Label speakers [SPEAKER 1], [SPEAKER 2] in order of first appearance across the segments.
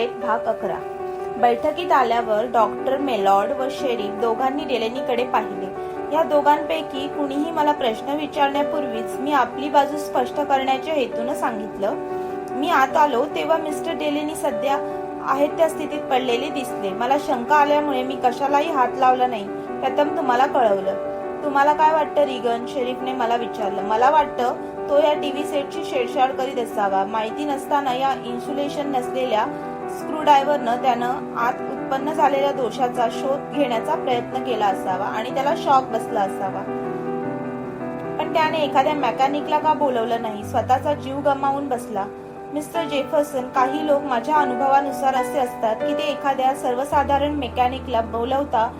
[SPEAKER 1] Set भाग अकरा. बैठकीत आल्यावर डॉक्टर मेलॉर्ड व शेरीफ दोघांनी डेलेनीकडे पाहिले. या दोघांपैकी कुणीही मला प्रश्न विचारण्यापूर्वीच मी आपली बाजू स्पष्ट करण्याच्या हेतून सांगितलं. मी आत आलो तेव्हा मिस्टर डेलेनी सध्या आहेत त्या स्थितीत पडलेले दिसले. मला शंका आल्यामुळे मी कशालाही हात लावला नाही. प्रथम तुम्हाला कळवलं. तुम्हाला काय वाटतं रिगन? शेरीफने मला विचारलं. मला वाटतं तो या टीव्ही सेटची छेडछाड करीत असावा. माहिती नसताना या इन्सुलेशन नसलेल्या स्क्रूड्रायव्हरनं त्यानं आत उत्पन्न झालेल्या दोषाचा शोध घेण्याचा प्रयत्न केला असावा आणि त्याला शॉक बसला असावा. पण त्याने एखाद्या मेकॅनिकला का बोलवलं नाही? स्वतःचा जीव गमावून बसला. मिस्टर जेफरसन काही लोक माझ्या अनुभवानुसार असे असतात की ते एखाद्या सर्वसाधारण मेकॅनिकला बोलवता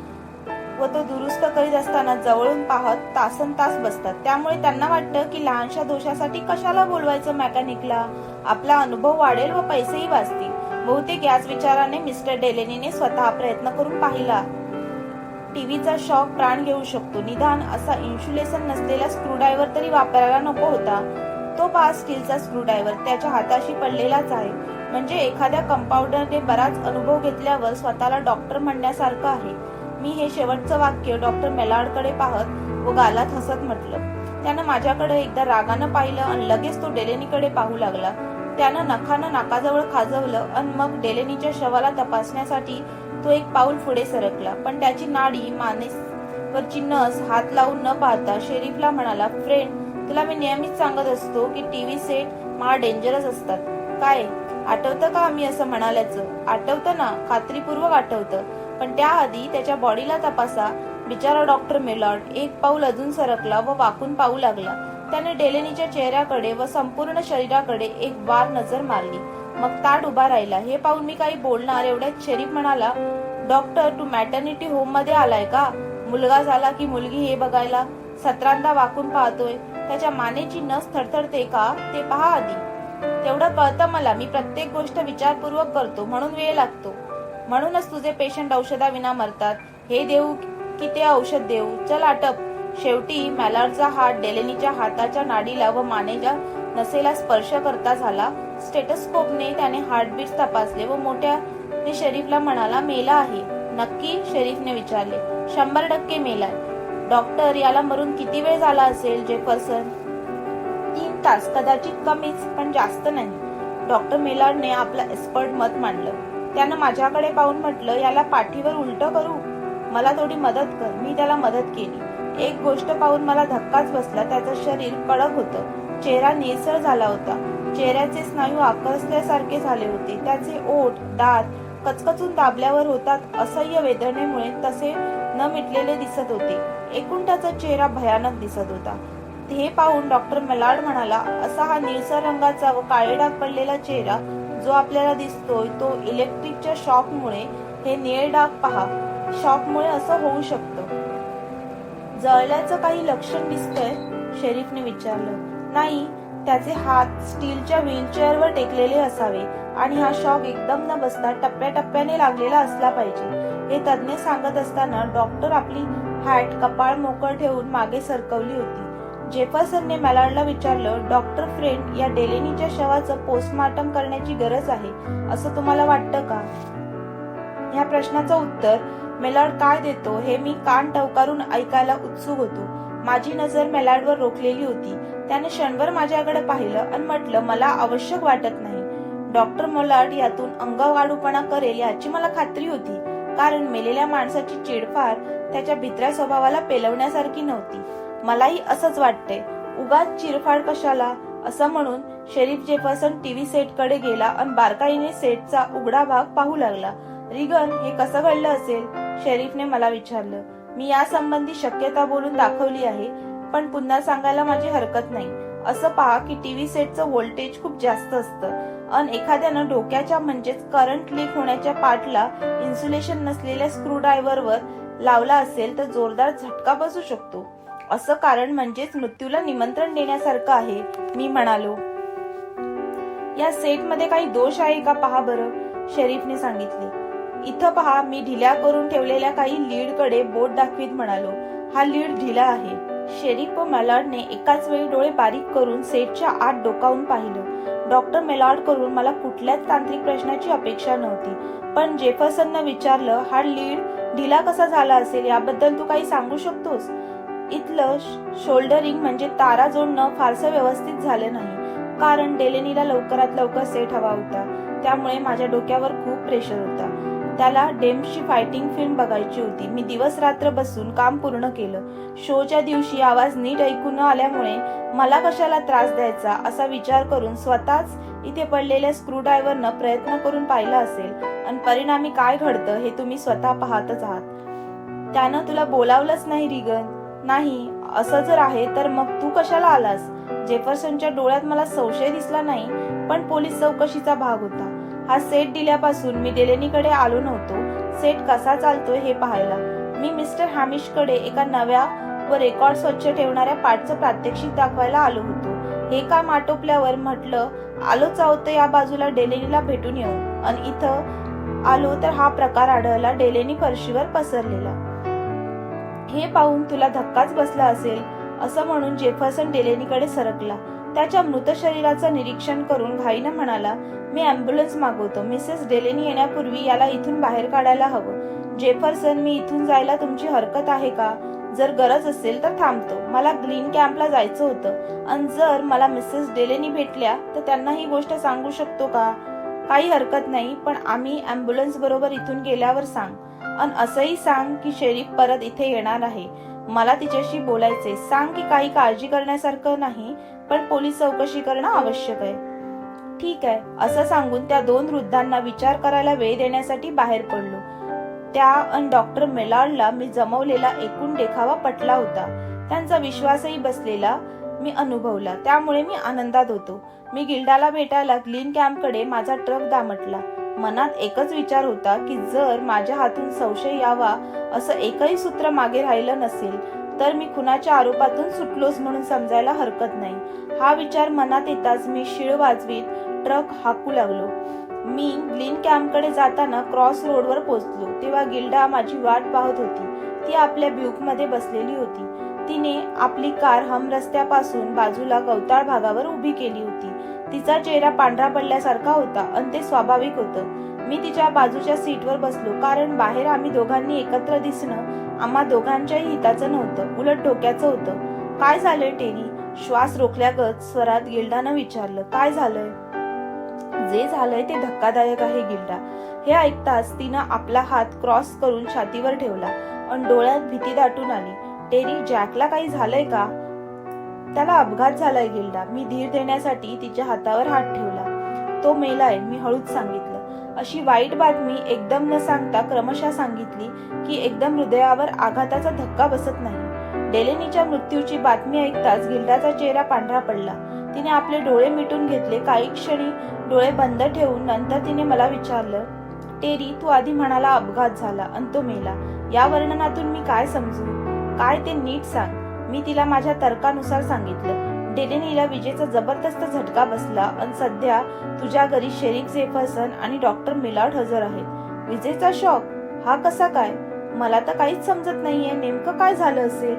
[SPEAKER 1] व तो दुरुस्त करीत असताना जवळून पाहत तासन तास बसतात. त्यामुळे त्यांना वाटतं की लहानशा दोषासाठी कशाला बोलवायचं मेकॅनिकला? आपला अनुभव वाढेल व पैसेही वाचतील. बहुतेक याच विचाराने मिस्टर डेलेनीने स्वतः प्रयत्न करून पाहिला. टीव्हीचा शॉक प्राण घेऊ शकतो. निदान असा इन्शुलेशन नसलेला स्क्रूड्रायव्हर तरी वापरायला नको होता. तो पहा स्टीलचा स्क्रूड्रायव्हर त्याच्या हाताशी पडलेलाच आहे. म्हणजे एखाद्या कंपाऊंडरने बराच अनुभव घेतल्यावर स्वतःला डॉक्टर म्हणण्यासारखं आहे. मी हे शेवटचं वाक्य डॉक्टर मेलाडकडे पाहत व गालात हसत म्हटलं. त्यानं माझ्याकडे एकदा रागानं पाहिलं आणि लगेच तो डेलेनीकडे पाहू लागला. त्यानं नखानं नाकाजवळ खाजवलं आणि मग डेलेनीच्या शवाला तपासण्यासाठी तो एक पाऊल पुढे सरकला. पण त्याची नाडी मानेस वरची नस हात लावून न पाहता शेरीफला म्हणाला फ्रेंड तुला मी नेहमीच सांगत असतो की टीव्ही सेट मा डेंजरस असतात. काय? आठवतं का आम्ही असं म्हणाल्याचं? आठवतं ना खात्रीपूर्वक आठवतं. पण त्याआधी त्याच्या बॉडीला तपासा. बिचारा डॉक्टर मेलॉर्ड एक पाऊल अजून सरकला व वाकून पाहू लागला. त्याने डेलेनीच्या चेहऱ्याकडे व संपूर्ण शरीराकडे एक वार नजर मारली. मग ताट उभा राहिला. हे पाहून मी काही बोलणार एवढ्यात शरीफ म्हणाला डॉक्टर तू मॅटर्निटी होममध्ये आलाय का? मुलगा झाला की मुलगी हे बघायला? सतरांदा वाकून पाहतोय. त्याच्या मानेची नस थरथरते का? ते पहा आधी. तेवढं कळतं मला. मी प्रत्येक गोष्ट विचारपूर्वक करतो. म्हणून वेळ लागतो. म्हणूनच तुझे पेशंट औषधाविना मरतात. हे देऊ की ते औषध देऊ? चल आटप. शेवटी मॅलारचा हात डेलेनीच्या हाताच्या नाडीला व मानेच्या नसेला स्पर्श करता झाला. स्टेटस्कोपने त्याने हार्टबीट तपासले व मोठ्या शरीफला म्हणाला मेला आहे. नक्की शरीफने विचारले शंभर टक्के मेलाय डॉक्टर याला मरून किती वेळ झाला असेल जेफरसन? तीन तास कदाचित कमीच पण जास्त नाही. डॉक्टर मेलाडने आपलं एक्सपर्ट मत मांडलं. त्यानं माझ्याकडे पाहून म्हटलं याला पाठीवर उलट करू. मला थोडी मदत कर. मी त्याला मदत केली एक गोष्ट पाहून मला धक्काच बसला. त्याचं शरीर कडक होतं. चेहरा निळसळ झाला होता. चेहऱ्याचे स्नायू आकसल्यासारखे झाले होते. त्याचे ओठ दात कचकचून दाबल्यावर होतात असह्य वेदनेमुळे तसे न मिटलेले दिसत होते. एकूण त्याचा चेहरा भयानक दिसत होता. हे पाहून डॉक्टर मलाड म्हणाला असा हा निळसर रंगाचा व काळे डाग पडलेला चेहरा जो आपल्याला दिसतोय तो इलेक्ट्रिकच्या शॉकमुळे हे निळे डाग पहा. शॉकमुळे असं होऊ शकतं. जळल्याचं काही लक्षण दिसतंय शेरीफने विचारलं. नाही त्याचे हात स्टीलच्या व्हीलचेअरवर टेकलेले असावे आणि हा शॉक एकदम न बसता टप्प्याटप्प्याने लागलेला असला पाहिजे. हे तज्ज्ञ सांगत असताना डॉक्टर आपली हॅट कपाळ मोकळ ठेवून मागे सरकवली होती. जेफरसनने मॅलार्डला विचारलं डॉक्टर फ्रेंड या डेलेनीच्या शवाचं पोस्टमार्टम करण्याची गरज आहे असं तुम्हाला वाटतं का? ह्या प्रश्नाचं उत्तर मेलॉर्ड काय देतो हे मी कान टवकारून ऐकायला उत्सुक होतो. माझी नजर मेलॉर्डवर रोखलेली होती. त्याने क्षणभर माझ्याकडे पाहिलं आणि म्हटलं मला आवश्यक वाटत नाही. डॉक्टर मोलार्ड यातून अंगवाढूपणा करेल याची मला खात्री होती. कारण मेलेल्या माणसाची चिडफार त्याच्या भित्र्या स्वभावाला पेलवण्यासारखी नव्हती. मलाही असंच वाटते उगाच चिरफाड कशाला? असं म्हणून शेरीफ जेफरसन टीव्ही सेटकडे गेला आणि बारकाईने सेटचा उघडा भाग पाहू लागला. रिगन हे कसं घडलं असेल? शरीफने मला विचारलं. मी यासंबंधी शक्यता बोलून दाखवली आहे पण पुन्हा सांगायला माझी हरकत नाही. असं पहा की टीव्ही सेटचं व्होल्टेज खूप जास्त असतं. अन एखाद्यानं डोक्याच्या म्हणजेच करंट लीक होण्याच्या पार्टला इन्सुलेशन नसलेल्या स्क्रूड्रायव्हरवर लावला असेल तर जोरदार झटका बसू शकतो. असं कारण म्हणजेच मृत्यूला निमंत्रण देण्यासारखं आहे मी म्हणालो. या सेटमध्ये काही दोष आहे का पहा बरं शरीफने सांगितले. इथं पहा मी ढिल्या करून ठेवलेल्या काही लीडकडे बोट दाखवीत म्हणालो. हा लीड ढिला आहे. शेरीफ व मेलॉर्डने एकाच वेळी डोळे बारीक करून सेटच्या आत डोकावून पाहिलं. डॉक्टर मेलॉर्डकडून मला कुठल्याच तांत्रिक प्रश्नाची अपेक्षा नव्हती. पण जेफरसननं विचारलं हा लीड ढिला कसा झाला असेल? याबद्दल तू काही सांगू शकतोस? इथलं शोल्डरिंग म्हणजे तारा जोडणं फारसं व्यवस्थित झालं नाही. कारण डेलेनीला लवकरात लवकर सेट हवा होता. त्यामुळे माझ्या डोक्यावर खूप प्रेशर होता. त्याला डेम्सची फायटिंग फिल्म बघायची होती. मी दिवस रात्र बसून काम पूर्ण केलं. शोच्या दिवशी आवाज नीट ऐकू न आल्यामुळे मला कशाला त्रास द्यायचा असा विचार करून स्वतःच इथे पडलेल्या स्क्रूड्रायव्हरनं प्रयत्न करून पाहिला असेल. आणि परिणामी काय घडतं हे तुम्ही स्वतः पाहतच आहात. त्यानं तुला बोलावलंच नाही रिगन. नाही असं जर आहे तर मग तू कशाला आलास? जेफरसनच्या डोळ्यात मला संशय दिसला नाही पण पोलीस चौकशीचा भाग होता. हा सेट दिल्यापासून मी डेलेनीकडे आलो नव्हतो. सेट कसा चालतोय हे पाहायला. मी मिस्टर हॅमिशकडे एका नव्या व रेकॉर्ड स्वच्छ ठेवणाऱ्या पाठचं प्रात्यक्षिक दाखवायला आलो होतो. हे काम आटोपल्यावर म्हटलं आलो चावत या बाजूला डेलेनीला भेटून येऊ. आणि इथं आलो तर हा प्रकार आढळला डेलेनी फरशीवर पसरलेला. हे पाहून तुला धक्काच बसला असेल असं म्हणून जेफरसन डेलेनीकडे सरकला. त्याच्या मृत शरीराचं निरीक्षण करून घाईनं म्हणाला मी अँब्युलन्स मागवतो. मिसेस डेलेनी येण्यापूर्वी याला इथून बाहेर काढायला हवं. जेफरसन मी इथून जायला तुमची हरकत आहे का? जर गरज असेल तर थांबतो. मला ग्रीन कॅम्पला जायचं होतं. आणि जर मला मिसेस डेलेनी भेटल्या तर त्यांना ही गोष्ट सांगू शकतो का? काही हरकत नाही पण आम्ही अँब्युलन्स बरोबर इथून गेल्यावर सांग. आणि असंही सांग की शेरीफ परत इथे येणार आहे. मला तिच्याशी बोलायचे सांग की काही काळजी करण्यासारखं नाही पण पोलीस चौकशी करणं आवश्यक आहे. ठीक आहे असं सांगून त्या दोन वृद्धांना विचार करायला वेळ देण्यासाठी बाहेर पडलो. त्या आणि डॉक्टर मेलार्डला मी जमवलेला एकूण देखावा पटला होता. त्यांचा विश्वासही बसलेला मी अनुभवला. त्यामुळे मी आनंदात होतो. मी गिल्डाला भेटायला ग्लीन कॅम्पकडे माझा ट्रक दामटला. मनात एकच विचार होता की जर माझ्या हातून संशय यावा असं एकही सूत्र मागे राहिलं नसेल तर मी खुनाच्या आरोपातून सुटलोच म्हणून समजायला हरकत नाही. हा विचार मनात येताच मी शिळ वाजवीत ट्रक हाकू लागलो. मी ग्लीन कॅम्पकडे जाताना क्रॉस रोडवर पोहोचलो. तेव्हा गिल्डा माझी वाट पाहत होती. ती आपल्या ब्युकमध्ये बसलेली होती. तिने आपली कार हम रस्त्यापासून बाजूला गवताळ भागावर उभी केली होती. तिचा चेहरा पांढरा पडल्यासारखा होता आणि ते स्वाभाविक होतं. मी तिच्या बाजूच्या सीटवर बसलो कारण बाहेर आम्ही दोघांनी एकत्र दिसणं आम्हा दोघांच्याही हिताचं नव्हतं. उलट डोक्याचं होतं. काय झालंय टेरी? श्वास रोखल्यागत स्वरात गिल्डानं विचारलं. काय झालंय? जे झालंय ते धक्कादायक आहे गिल्डा. हे ऐकताच तिनं आपला हात क्रॉस करून छातीवर ठेवला आणि डोळ्यात भीती दाटून आली. टेरी जॅकला काही झालंय का? त्याला अपघात झालाय गिल्डा. मी धीर देण्यासाठी तिच्या हातावर हात ठेवला. तो मेलाय मी हळूच सांगितलं. अशी वाईट बातमी एकदम न सांगता क्रमशः सांगितली की एकदम हृदयावर आघाताचा धक्का बसत नाही. डेलेनीच्या मृत्यूची बातमी ऐकताच गिल्डाचा चेहरा पांढरा पडला. तिने आपले डोळे मिटून घेतले. काही क्षणी डोळे बंद ठेवून नंतर तिने मला विचारलं टेरी तू आधी म्हणाला अपघात झाला आणि तो मेला. या वर्णनातून मी काय समजू? काय ते नीट सांग. मी तिला माझ्या तर्कानुसार सांगितलं. डेलेनीला विजेचा जबरदस्त झटका बसला आणि सध्या तुझ्या घरी शेरीफ जेफरसन आणि डॉक्टर मिलार्ड हजर आहेत. विजेचा शॉक? हा कसा काय? मला तर काहीच समजत नाहीये. नेमकं काय झालं असेल?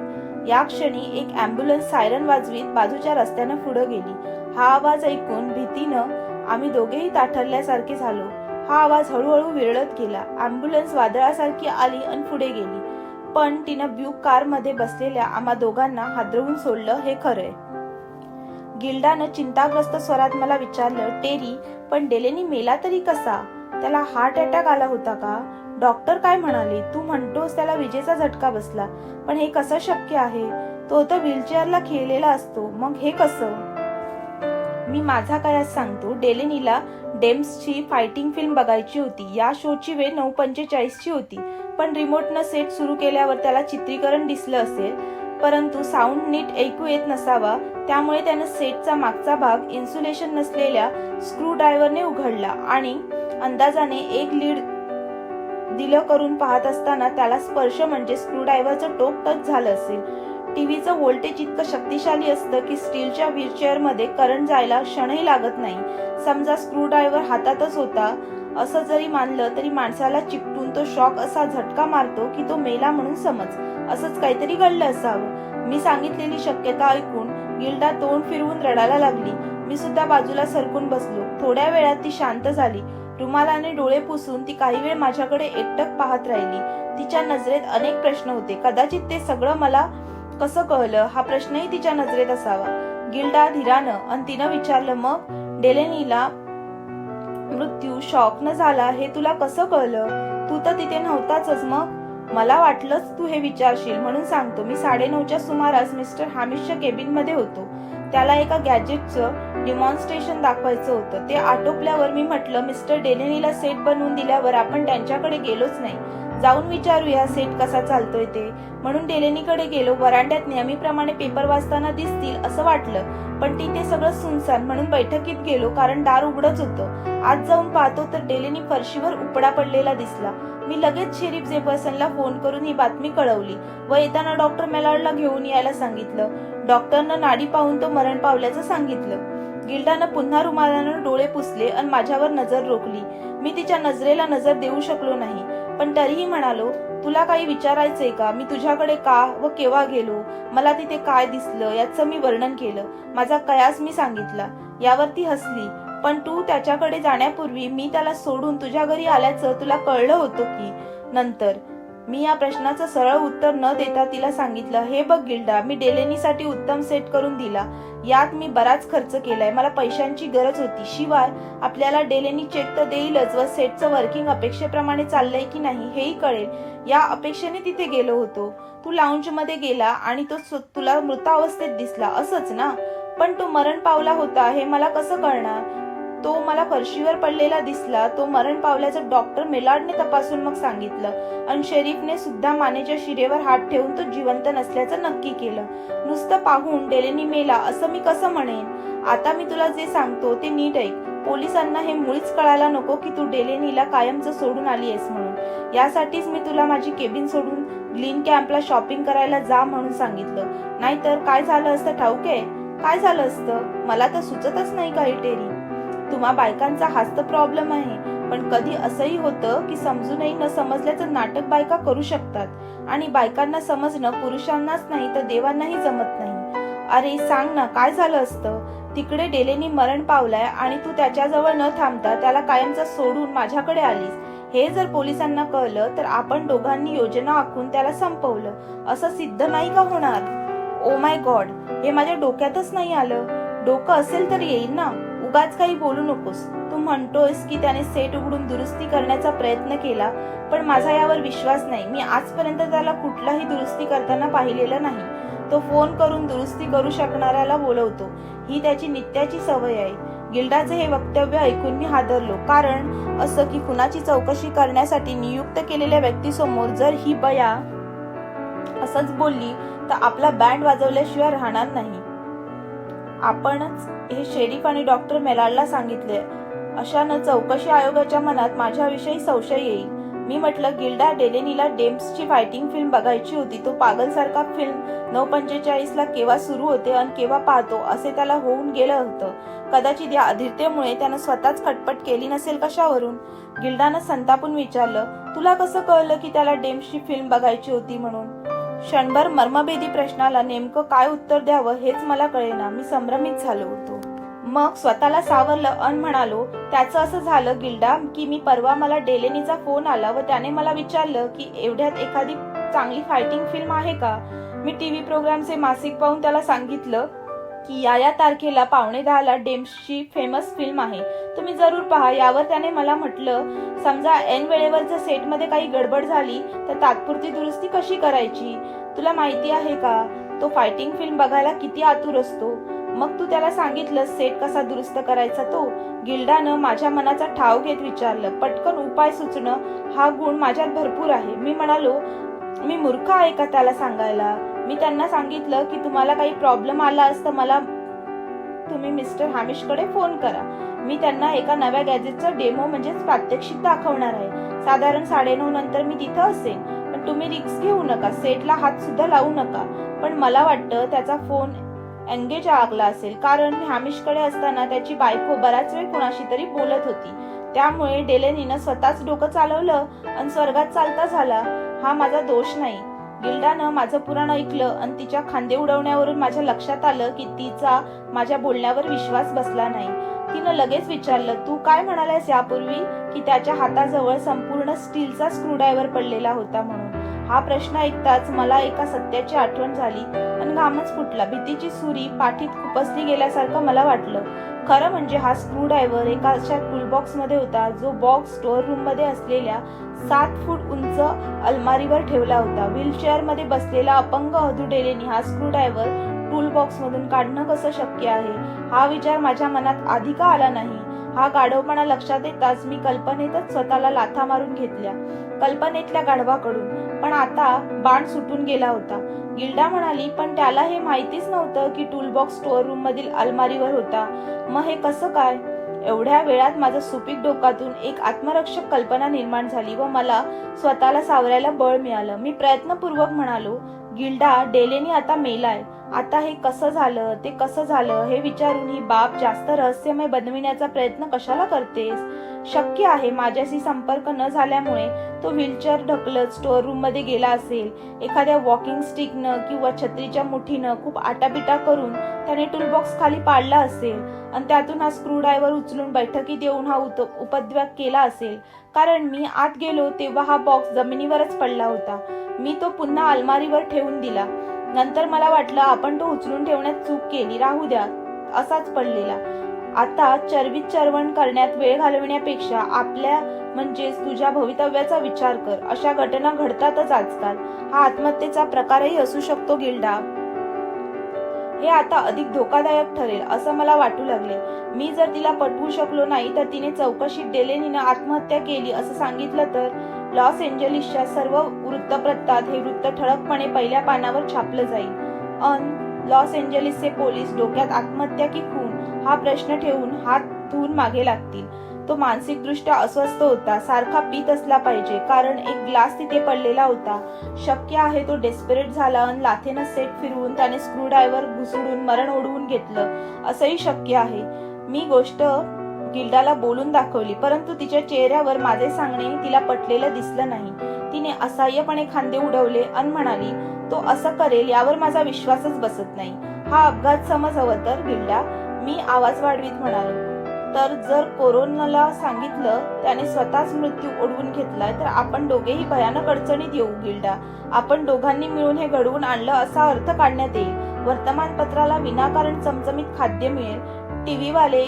[SPEAKER 1] या क्षणी एक अँब्युलन्स सायरन वाजवीत बाजूच्या रस्त्यानं पुढे गेली. हा आवाज ऐकून भीतीनं आम्ही दोघेही ताठरल्यासारखे झालो. हा आवाज हळूहळू विरळत गेला. अँब्युलन्स वादळासारखी आली आणि पुढे गेली. पण तिनं ब्यूक कारमध्ये बसलेल्या आम्हा दोघांना हादरवून सोडलं हे खरंय. गिल्डानं चिंताग्रस्त स्वरात मला विचारलं टेरी पण डेलेनी मेला तरी कसा? त्याला हार्ट अटॅक आला होता का? डॉक्टर काय म्हणाले? तू म्हणतोस त्याला विजेचा झटका बसला. पण हे कसं शक्य आहे? तो तर व्हीलचेअरला खेळलेला असतो. मग हे कसं? मी माझा काय सांगतो. डेलेनीला डेम्सची फायटिंग फिल्म बघायची होती. या शोची वेळ नऊ पंचेचाळीसची होती. पण रिमोटनं सेट सुरू केल्यावर त्याला चित्रीकरण दिसलं असेल. परंतु साऊंड नीट ऐकू येत नसावा. त्यामुळे त्यानं सेटचा मागचा भाग इन्सुलेशन नसलेल्या स्क्रू ड्रायव्हरने उघडला आणि अंदाजाने एक लीड दिलं करून पाहत असताना त्याला स्पर्श म्हणजे स्क्रू ड्रायव्हरचं टोक टच झालं असेल. टीव्हीचं व्होल्टेज इतकं शक्तिशाली असतं की स्टीलच्या व्हीलचेअरमध्ये करंट जायला क्षणही लागत नाही. समजा स्क्रू ड्रायव्हर हातातच होता असं जरी मानलं तरी माणसाला चिकटून तो शॉक असा झटका मारतो की तो मेला म्हणून समज. असंच काहीतरी घडलं असावं. मी सांगितलेली शक्यता ऐकून गिल्डा तोंड फिरवून रडायला लागली. मी सुद्धा बाजूला सरकून बसलो. थोड्या वेळात ती शांत झाली. रुमालाने डोळे पुसून ती काही वेळ माझ्याकडे एकटक पाहत राहिली. तिच्या नजरेत अनेक प्रश्न होते. कदाचित ते सगळं मला कसं कळलं? हा प्रश्नही तिच्या नजरेत असावा. गिल्डा धीरानं आणि तिनं विचारलं मग डेलेनीला मृत्यू शॉक न झाला हे तुला कसं कळलं? तू तर तिथे नव्हताच मग? मला वाटलंच तू हे विचारशील म्हणून सांगतो. मी साडेनऊच्या सुमारास मिस्टर हामिशच्या केबिनमध्ये होतो. त्याला एका गॅजेटचं डिमॉन्स्ट्रेशन दाखवायचं होतं. ते आटोपल्यावर मी म्हटलं मिस्टर डेलेनीला सेट बनवून दिल्यावर आपण त्यांच्याकडे गेलोच नाही. जाऊन विचारूया सेट कसा चालतोय ते. म्हणून डेलेनीकडे गेलो. वरांड्यात नेहमीप्रमाणे पेपर वाचताना दिसतील असं वाटलं. पण तिथे सगळं सुनसान म्हणून बैठकीत गेलो कारण दार उघडच होतं. आज जाऊन पाहतो तर डेलेनी फरशीवर उपडा पडलेला दिसला. मी लगेच शेरीफ जेफरसनला फोन करून ही बातमी कळवली व येताना डॉक्टर मेलॉर्डला घेऊन यायला सांगितलं. डॉक्टरनं नाडी पाहून तो मरण पावल्याचं सांगितलं. गिल्डानं पुन्हा रुमालानं डोळे पुसले आणि माझ्यावर नजर रोखली. मी तिच्या नजरेला नजर देऊ शकलो नाही. पण तरीही म्हणालो तुला काही विचारायचंय का? मी तुझ्याकडे का व केव्हा गेलो? मला तिथे काय दिसलं? याचं मी वर्णन केलं. माझा कयास मी सांगितला. यावर ती हसली. पण तू त्याच्याकडे जाण्यापूर्वी मी त्याला सोडून तुझ्या घरी आल्याचं तुला कळलं होतं की? नंतर. मी या प्रश्नाचं सरळ उत्तर न देता तिला सांगितलं हे बघ गिल्डा मी डेलेनीसाठी उत्तम सेट करून दिला. यात मी बराच खर्च केलाय. मला पैशांची गरज होती. शिवाय आपल्याला डेलेनी चेक तर देईलच व सेटचं वर्किंग अपेक्षेप्रमाणे चाललंय की नाही हेही कळेल. या अपेक्षेने तिथे गेलो होतो. तू लाऊंजमध्ये गेला आणि तो तुला मृतावस्थेत दिसला असंच ना? पण तो मरण पावला होता हे मला कसं कळणार? तो मला फरशीवर पडलेला दिसला. तो मरण पावल्याचं डॉक्टर मेलार्डने तपासून मग सांगितलं. आणि शरीफने सुद्धा मानेच्या शिरेवर हात ठेवून तो जिवंत नसल्याचं नक्की केलं. नुसतं पाहून डेलेनी मेला असं मी कसं म्हणेन? आता मी तुला जे सांगतो ते नीट ऐक. पोलिसांना हे मुळीच कळायला नको की तू डेलेनीला कायमचं सोडून आली आहेस म्हणून. यासाठीच मी तुला माझी केबिन सोडून ग्लीन कॅम्पला शॉपिंग करायला जा म्हणून सांगितलं. नाहीतर काय झालं असतं ठाऊक? आहे काय झालं असतं? मला तर सुचतच नाही काही टेरी. तुम्हा बायकांचा हाच तर प्रॉब्लेम आहे. पण कधी असंही होतं की समजूनही न समजल्याचं नाटक बायका करू शकतात. आणि बायकांना समजणं पुरुषांनाच नाही तर देवांनाही जमत नाही. अरे सांग ना काय झालं असतं? तिकडे डेलेनी मरण पावलाय आणि तू त्याच्याजवळ न थांबता त्याला कायमचा सोडून माझ्याकडे आलीस. हे जर पोलिसांना कळलं तर आपण दोघांनी योजना आखून त्याला संपवलं. असं सिद्ध नाही का होणार? ओ माय गॉड हे माझ्या डोक्यातच नाही आलं. डोकं असेल तर येईल ना? उगाच काही बोलू नकोस. तू म्हणतोयस की त्याने सेट उघडून दुरुस्ती करण्याचा प्रयत्न केला पण माझा यावर विश्वास नाही. मी आजपर्यंत त्याला कुठलाही दुरुस्ती करताना पाहिलेलं नाही. तो फोन करून दुरुस्ती करू शकणाऱ्याला बोलवतो. ही त्याची नित्याची सवय आहे. गिल्डाचे हे वक्तव्य ऐकून मी हादरलो. कारण असं की कुणाची चौकशी करण्यासाठी नियुक्त केलेल्या व्यक्तीसमोर जर ही बया असंच बोलली तर आपला बँड वाजवल्याशिवाय राहणार नाही. आपणच हे शेरीफ आणि डॉक्टर मेलाडला सांगितले. अशानं चौकशी आयोगाच्या मनात माझ्याविषयी संशय येईल. मी म्हटलं गिल्डा डेलेनीला डेम्सची फायटिंग फिल्म बघायची होती. तो पागलसारखा फिल्म नऊ पंचेचाळीस ला केव्हा सुरू होते आणि केव्हा पाहतो असे त्याला होऊन गेलं होतं. कदाचित या अधीरतेमुळे त्यानं स्वतःच खटपट केली नसेल कशावरून? गिल्डानं संतापून विचारलं तुला कसं कळलं की त्याला डेम्सची फिल्म बघायची होती म्हणून? क्षणभर मर्मभेदी प्रश्नाला नेमकं काय उत्तर द्यावं हेच मला कळेना. मी संभ्रमित झालो होतो. मग स्वतःला सावरलं अन म्हणालो त्याचं असं झालं गिल्डा की मी परवा मला डेलेनीचा फोन आला व त्याने मला विचारलं की एवढ्यात एखादी चांगली फायटिंग फिल्म आहे का? मी टीव्ही प्रोग्रामचे मासिक पाहून त्याला सांगितलं की या या तारखेला पावणे दहाला डेम्सची फेमस फिल्म आहे. तुम्ही जरूर पहा यावर त्याने मला म्हटलं समजा ऐन वेळेवर जर सेटमध्ये काही गडबड झाली तर तात्पुरती दुरुस्ती कशी करायची? तुला माहिती आहे का? तो फायटिंग फिल्म बघायला किती आतुर असतो. मग तू त्याला सांगितलं सेट कसा दुरुस्त करायचा तो? गिल्डानं माझ्या मनाचा ठाव घेत विचारलं पटकन उपाय सुचणं हा गुण माझ्यात भरपूर आहे. मी म्हणालो मी मूर्ख आहे का त्याला सांगायला? मी त्यांना सांगितलं की तुम्हाला काही प्रॉब्लेम आला असता मला तुम्ही मिस्टर हॅमिशकडे फोन करा. मी त्यांना एका नव्या गॅजेटचा डेमो म्हणजेच प्रात्यक्षिक दाखवणार आहे. साधारण साडेनऊ नंतर मी तिथं असेन. पण तुम्ही रिक्स घेऊ नका. सेटला हात सुद्धा लावू नका. पण मला वाटतं त्याचा फोन एंगेज लागला असेल. कारण हॅमिशकडे असताना त्याची बायको बराच वेळ कुणाशी तरी बोलत होती. त्यामुळे डेलेनीनं स्वतःच डोकं चालवलं आणि स्वर्गात चालता झाला. हा माझा दोष नाही. गिल्डानं माझं पुराण ऐकलं आणि तिच्या खांदे उडवण्यावरून माझ्या लक्षात आलं की तिचा माझ्या बोलण्यावर विश्वास बसला नाही. तिनं लगेच विचारलं तू काय म्हणालास यापूर्वी की त्याच्या हाताजवळ संपूर्ण स्टीलचा स्क्रूड्रायव्हर पडलेला होता म्हणून? हा प्रश्न ऐकताच मला एका सत्याची आठवण झाली. आणि घामच फुटला. भीतीची सुरी पाठीत खुपसली गेल्यासारखं मला वाटलं. खरं म्हणजे हा स्क्रू ड्रायव्हर एका अशा टूलबॉक्समध्ये होता. जो बॉक्स स्टोअर रूममध्ये असलेल्या सात फूट उंच अलमारीवर ठेवला होता. व्हीलचेअरमध्ये बसलेला अपंग अधुडेलेनी हा स्क्रू ड्रायव्हर टूल मधून काढणं कसं शक्य आहे? हा विचार माझ्या मनात आधी का आला नाही? हा गाढवपणा लक्षात येताच मी कल्पनेतच स्वतःला लाथा मारून घेतल्या. कल्पनेतल्या गाढवाकडून. पण आता बाण सुटून गेला होता. गिल्डा म्हणाली पण त्याला हे माहितीच नव्हतं की टूलबॉक्स स्टोअर रूम मधील अलमारीवर होता. मग हे कसं काय? एवढ्या वेळात माझ्या सुपीक डोकातून एक आत्मरक्षक कल्पना निर्माण झाली व मला स्वतःला सावरायला बळ मिळालं. मी प्रयत्नपूर्वक म्हणालो गिल्डा डेलेनी आता मेलाय. आता हे कसं झालं ते कसं झालं हे विचारून ही बाब जास्त रहस्यमय बनविण्याचा प्रयत्न कशाला करतेस? शक्य आहे माझ्याशी संपर्क न झाल्यामुळे तो व्हीलचेअर ढकलत स्टोअर रूममध्ये गेला असेल. एखाद्या वॉकिंग स्टिकनं किंवा छत्रीच्या मुठीनं खूप आटापिटा करून त्याने टूलबॉक्स खाली पाडला असेल आणि त्यातून हा स्क्रूड्रायव्हर उचलून बैठकीत येऊन हा उत उपद्व्याग केला असेल. कारण मी आत गेलो तेव्हा हा बॉक्स जमिनीवरच पडला होता. मी तो पुन्हा अलमारीवर ठेवून दिला. नंतर मला वाटलं आपण तो उचलून ठेवण्यात चूक केली. राहू द्या. असाच पडलेला. आता चरवीत चरवण करण्यात वेळ घालवण्यापेक्षा आपल्या म्हणजेच तुझ्या भवितव्याचा विचार कर. अशा घटना घडतातच आजकाल. हा आत्महत्येचा प्रकारही असू शकतो गिल्डा. हे आता अधिक धोकादायक ठरेल असं मला वाटू लागले. मी जर तिला पटवू शकलो नाही तर तिने चौकशीत डेलेनीनं आत्महत्या केली असं सांगितलं तर? लॉस एंजलिसच्या सर्व वृत्तपत्रात हे वृत्त ठळकपणे पहिल्या पानावर छापलं जाईल. अन लॉस एंजलिसचे पोलीस डोक्यात आत्महत्या की खून? हा प्रश्न ठेवून हात धुवून मागे लागतील. तो मानसिकदृष्ट्या अस्वस्थ होता सारखा पीत असला पाहिजे कारण एक ग्लास तिथे पडलेला होता. शक्य आहे तो डेस्परेट झाला आणि लाथेनं सेट फिरवून त्याने स्क्रूड्रायव्हर घुसडून मरण ओढवून घेतलं. असंही शक्य आहे. मी गोष्ट गिल्डाला बोलून दाखवली परंतु तिच्या चेहऱ्यावर माझे सांगणे तिला पटलेलं दिसलं नाही. तिने असहाय्यपणे खांदे उडवले अन म्हणाली तो असं करेल यावर माझा विश्वासच बसत नाही. हा अपघात समज हवं तर गिल्डा मी आवाज वाढवीत म्हणालो. तर जर कोरोनाला सांगितलं त्याने स्वतःच मृत्यू ओढवून घेतलाय तर आपण दोघेही भयानक अडचणीत येऊ गिल्डा. आपण दोघांनी मिळून हे घडवून आणलं असा अर्थ काढण्यात येईल. वर्तमानपत्राला विनाकारण चमचमीत खाद्य मिळेल. टीव्हीवाले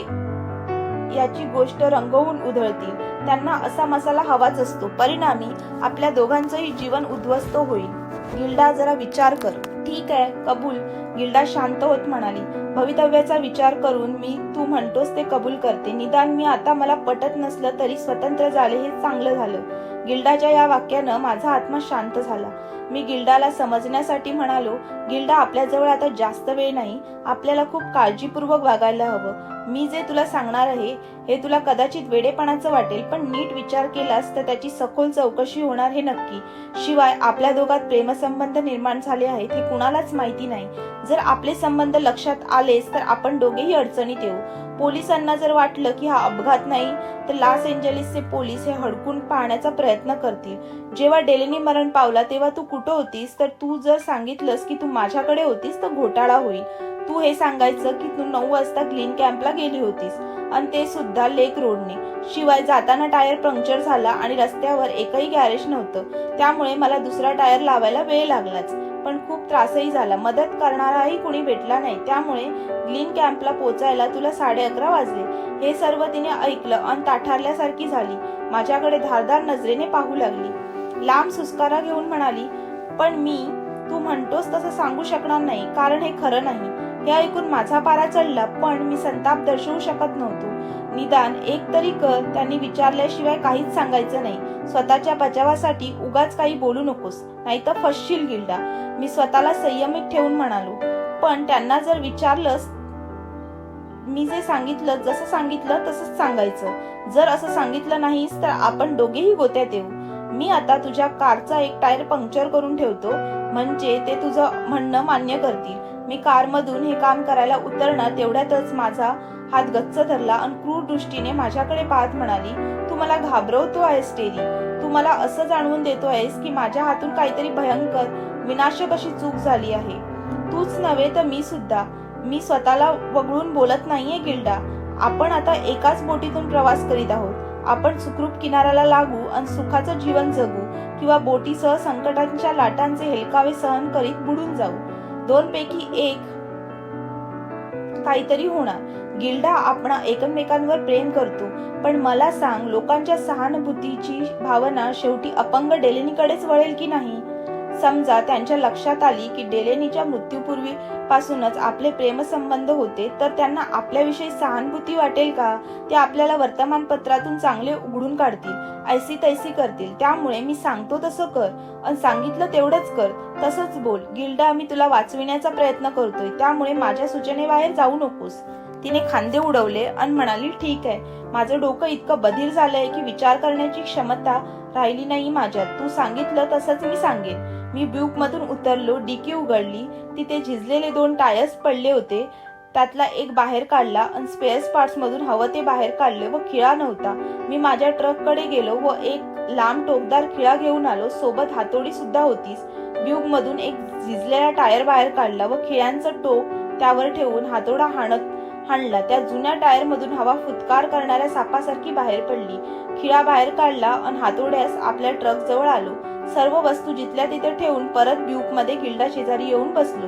[SPEAKER 1] याची गोष्ट रंगवून उधळतील त्यांना असा मसाला हवाच असतो. परिणामी आपल्या दोघांचंही जीवन उद्ध्वस्त होईल. गिल्डा जरा विचार कर. ठीक आहे कबूल. गिल्डा शांत होत म्हणाली. भवितव्याचा विचार करून मी तू म्हणतोस ते कबूल करते. निदान मी आता मला पटत नसलं तरी स्वतंत्र झाले हे चांगलं झालं. गिल्डाच्या या वाक्यानं माझा आत्मा शांत झाला. मी गिल्डाला समजण्यासाठी म्हणालो गिल्डा आपल्याजवळ आता जास्त वेळ नाही. आपल्याला खूप काळजीपूर्वक वागायला हवं. मी जे तुला सांगणार आहे हे तुला कदाचित वेडेपणाचं वाटेल पण नीट विचार केलास तर त्याची सखोल चौकशी होणार हे नक्की. शिवाय आपल्या दोघात प्रेमसंबंध निर्माण झाले आहेत हे कुणालाच माहिती नाही. जर आपले संबंध लक्षात आलेच तर आपण दोघेही अडचणीत येऊ. पोलिसांना जर वाटलं की हा अपघात नाही तर लॉस एंजलिसचे पोलीस हे हडकून पाहण्याचा प्रयत्न करतील. जेव्हा डेलेनी मरण पावला तेव्हा तू कुठे होतीस तर तू जर सांगितलंस की तू माझ्याकडे होतीस तर घोटाळा होईल. तू हे सांगायचं की तू नऊ वाजता ग्लीन कॅम्पला गेली होतीस आणि ते सुद्धा लेक रोडने. शिवाय जाताना टायर पंक्चर झाला आणि रस्त्यावर एकही गॅरेज नव्हतं. त्यामुळे मला दुसरा टायर लावायला वेळ लागलाच. पण खूप त्रासही झाला. मदत करणाराही कुणी भेटला नाही. त्यामुळे ग्लीन कॅम्पला पोचायला तुला साडे अकरा वाजले. हे सर्व तिने ऐकलं आणि ताठारल्यासारखी झाली. माझ्याकडे धारदार नजरेने पाहू लागली. लांब सुस्कारा घेऊन म्हणाली पण मी तू म्हणतोस तसं सांगू शकणार नाही कारण हे खरं नाही. हे ऐकून माझा पारा चढला पण मी संताप दर्शवू शकत नव्हतो. निदान एक तरी कर त्यांनी विचारल्याशिवाय काहीच सांगायचं नाही. स्वतःच्या बचावासाठी उगाच काही बोलू नकोस नाहीतर फसशील गिल्डा. मी स्वतःला संयमित ठेवून म्हणालो. पण त्यांना जर विचारलंस मी जे सांगितलं जसं सांगितलं तसंच सांगायचं. जर असं सांगितलं नाहीस तर आपण दोघेही गोत्यात येऊ. मी आता तुझ्या कारचा एक टायर पंक्चर करून ठेवतो. म्हणजे ते तुझं म्हणणं मान्य करतील. मी कारमधून हे काम करायला उतरणार तेवढ्यातच माझा हात गच्च धरला आणि क्रूर दृष्टीने माझ्याकडे पाहत म्हणाली तू मला घाबरवतो आहेस टेरी. तू मला असं जाणवून देतो आहेस की माझ्या हातून काहीतरी भयंकर विनाशक अशी चूक झाली आहे. तूच नव्हे तर मी सुद्धा. मी स्वतःला वगळून बोलत नाहीये गिल्डा. आपण आता एकाच बोटीतून प्रवास करीत आहोत. आपण सुखरूप किनाऱ्याला लागू आणि सुखाचं जीवन जगू किंवा बोटीसह संकटांच्या लाटांचे हेलकावे सहन करीत बुडून जाऊ. दोन पैकी एक काहीतरी होणार. गिल्डा आपण एकमेकांवर प्रेम करतो पण मला सांग लोकांच्या सहानुभूतीची भावना शेवटी अपंग डेलिनीकडेच वळेल की नाही? समजा त्यांच्या लक्षात आली की डेलेनीच्या मृत्यूपूर्वी पासूनच आपले प्रेमसंबंध होते तर त्यांना आपल्याविषयी सहानुभूती वाटेल का? ते आपल्याला वर्तमानपत्रातून चांगले उघडून काढतील ऐसी तैसी करतील. त्यामुळे मी सांगतो तसं कर. आणि सांगितलं तेवढंच कर. तसंच बोल. गिल्डा मी तुला वाचविण्याचा प्रयत्न करतोय. त्यामुळे माझ्या सूचनेबाहेर जाऊ नकोस. तिने खांदे उडवले आणि म्हणाली ठीक आहे. माझं डोकं इतकं बधीर झालंय की विचार करण्याची क्षमता राहिली नाही माझ्यात. तू सांगितलं तसंच मी सांगेन. मी ब्यूक मधून उतरलो डिकी उघडली. तिथे झिजलेले दोन टायर्स पडले होते. त्यातला एक बाहेर काढला आणि स्पेअर्स पार्ट्स मधून हवं ते बाहेर काढले व खिळा नव्हता. मी माझ्या ट्रककडे गेलो व एक लांब टोकदार खिळा घेऊन आलो. सोबत हातोडी सुद्धा होतीस. ब्यूक मधून एक झिजलेला टायर बाहेर काढला व खिळ्यांचं टोक त्यावर ठेवून हातोडा हाणत हाणला. त्या जुन्या टायर मधून हवा फुतकार करणाऱ्या सापासारखी बाहेर पडली. खिळा बाहेर काढला आणि हातोड्यास आपल्या ट्रक जवळ आलो. सर्व वस्तू जिथल्या तिथे ठेवून परत ब्यूकमध्ये गिल्डा शेजारी येऊन बसलो.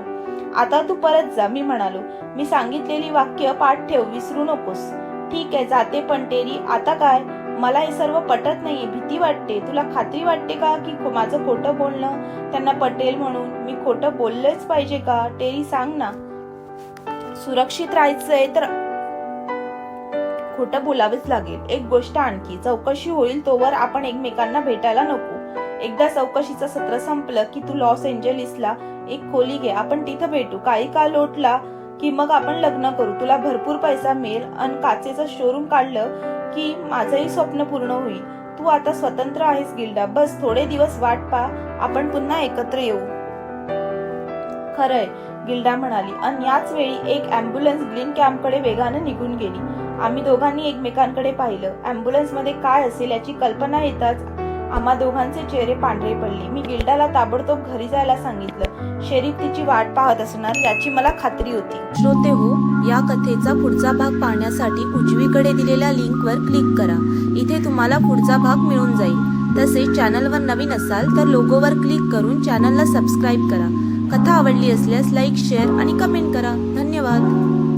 [SPEAKER 1] आता तू परत जा मी म्हणालो. मी सांगितलेली वाक्य पाठ ठेव विसरू नकोस. ठीक आहे जाते पण टेरी आता काय? मला हे सर्व पटत नाहीये भीती वाटते. तुला खात्री वाटते का की माझं खोटं बोलणं त्यांना पटेल म्हणून? मी खोटं बोललंच पाहिजे का? टेरी सांग ना. सुरक्षित राहायचंय तर खोटं बोलावेच लागेल. एक गोष्ट आणखी चौकशी होईल तोवर आपण एकमेकांना भेटायला नको. एकदा चौकशीचं सत्र संपलं की तू लॉस एंजलिसला एक खोली घे. आपण तिथं भेटू. काही काळ लोटला की मग आपण लग्न करू. तुला भरपूर पैसा मिळेल. आणि काचेचं शोरूम काढलं की माझंही स्वप्न पूर्ण होईल. तू आता स्वतंत्र आहेस गिल्डा. बस थोडे दिवस वाट पा आपण पुन्हा एकत्र येऊ. खरंय गिल्डा म्हणाली. आणि याच वेळी एक अँब्युलन्स ग्रीन कॅम्पकडे वेगानं निघून गेली. आम्ही दोघांनी एकमेकांकडे पाहिलं. अँब्युलन्समध्ये काय असेल याची कल्पना येताच आम्हा दोघांचे चेहरे पांढरे पडले. मी गिल्डाला ताबडतोब घरी जायला सांगितलं. शेरीफ तिची वाट पाहत असणार याची मला खात्री होती.
[SPEAKER 2] श्रोते हो या कथेचा पुढचा भाग पाहण्यासाठी उजवीकडे दिलेल्या लिंकवर क्लिक करा. इथे तुम्हाला पुढचा भाग मिळून जाईल. तसेच चॅनलवर नवीन असाल तर लोगोवर क्लिक करून चॅनलला सबस्क्राईब करा. कथा आवडली असल्यास लाईक शेअर आणि कमेंट करा. धन्यवाद.